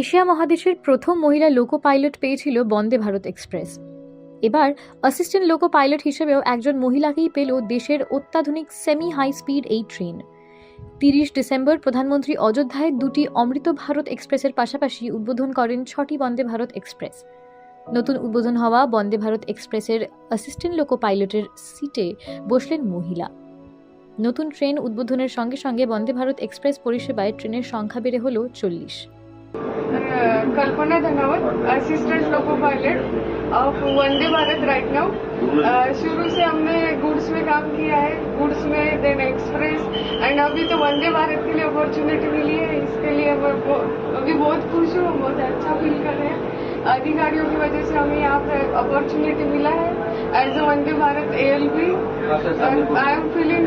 Asia মহাদেশের প্রথম মহিলা লোকো পাইলট পেয়েছিল বন্দে ভারত এক্সপ্রেস। এবার অ্যাসিস্ট্যান্ট লোকো পাইলট হিসেবেও একজন মহিলাকেই পেল দেশের অত্যাধুনিক সেমি হাই স্পিড এই ট্রেন তিরিশ ডিসেম্বর প্রধানমন্ত্রী অযোধ্যায় দুটি অমৃত ভারত এক্সপ্রেসের পাশাপাশি উদ্বোধন করেন ছটি বন্দে ভারত এক্সপ্রেস। নতুন উদ্বোধন হওয়া বন্দে ভারত এক্সপ্রেসের অ্যাসিস্ট্যান্ট লোকো পাইলটের সিটে বসলেন মহিলা। নতুন ট্রেন উদ্বোধনের সঙ্গে সঙ্গে বন্দে ভারত এক্সপ্রেস পরিষেবায় ট্রেনের সংখ্যা বেড়ে হল চল্লিশ। Uh, Kalpana assistant loco pilot of Vande Bharat right now शुरू से हमने गुड्स में काम किया है गुड्स में देन एक्सप्रेस एंड अभी तो वंदे भारत के लिए अपॉर्चुनिटी मिली है इसके लिए मैं बहु- अभी बहुत खुश हूँ बहुत अच्छा फील कर रहे हैं। अधिकारियों की वजह से हमें यहाँ पर अपॉर्चुनिटी मिला है as a Vande Bharat L I'm feeling